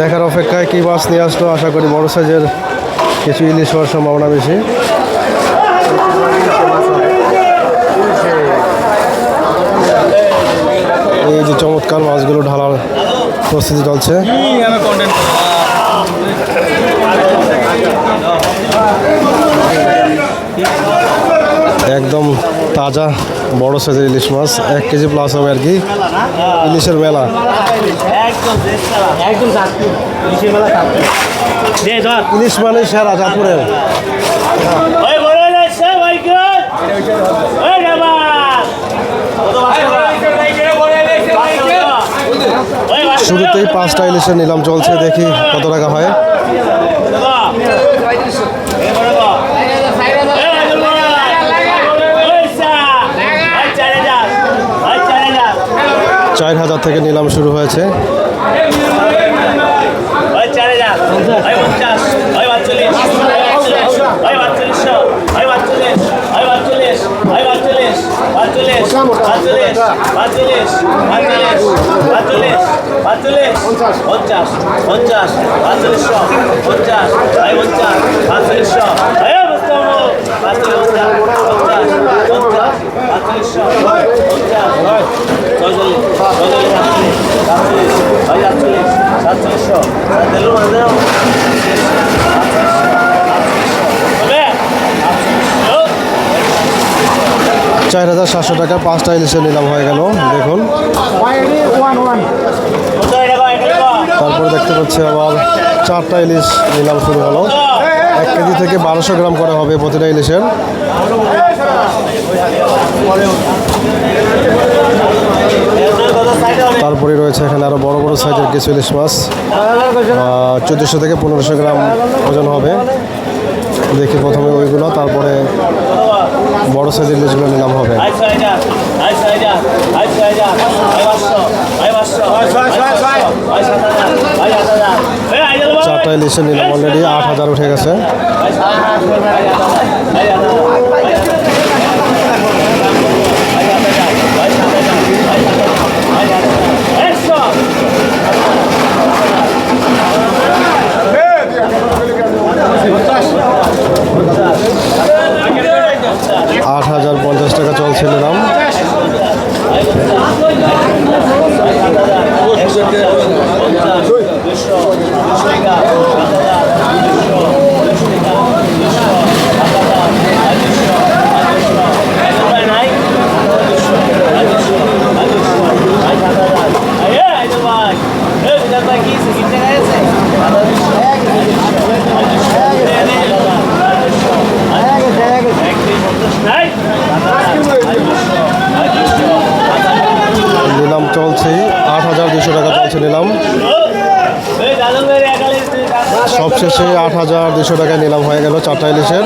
দেখার অপেক্ষায় কি মাছ নিয়ে আসলো? আশা করি বড় সাইজের কিছু ইলিশ হওয়ার সম্ভাবনা বেশি। এই যে চমৎকার মাছগুলো ঢালার প্রস্তুতি চলছে। তাজা বড় সাইজের ইলিশ মাছ, এক কেজি প্লাস হবে আর কি। ইলিশের মেলা। ইলিশ মানে সেরা চাঁদপুরে ওই বড় যাচ্ছে ভাই গুড ওই রাবার কত ওই শুরুতেই পাঁচটা ইলিশের নিলাম চলছে, দেখি কত টাকা হয়। চার হাজার থেকে নিলাম শুরু হয়েছে। পঞ্চাশ। পঞ্চাশ। পঞ্চাশ। পঞ্চাশ। পাঁচচল্লিশশো আয় বস্তা পঞ্চাশ চার হাজার সাতশো টাকা, পাঁচটা ইলিশের নিলাম হয়ে গেল, দেখুন। তারপরে দেখতে পাচ্ছি আবার চারটা ইলিশ নিলাম শুরু হলো। এক কেজি থেকে বারোশো গ্রাম করা হবে প্রতিটা ইলিশের। তারপরে রয়েছে এখানে আরও বড় বড় সাইজের কিছু ইলিশ মাছ। চোদ্দোশো থেকে পনেরোশো গ্রাম ওজন হবে। দেখি প্রথমে ওইগুলো, তারপরে সাইজের ইলিশগুলো নিলাম হবে। চারটায় ইলিশের নিলাম অলরেডি আট হাজার উঠে গেছে আই সাত হাজার আই আট হাজার আই আট হাজার আই আট হাজার একশো আট হাজার পঞ্চাশ টাকা চলছে নিলাম নিলাম চলছে আট হাজার দুশো টাকা চলছে নিলাম সবশেষে আট হাজার দুশো টাকায় নিলাম হয়ে গেল চারটা ইলিশের।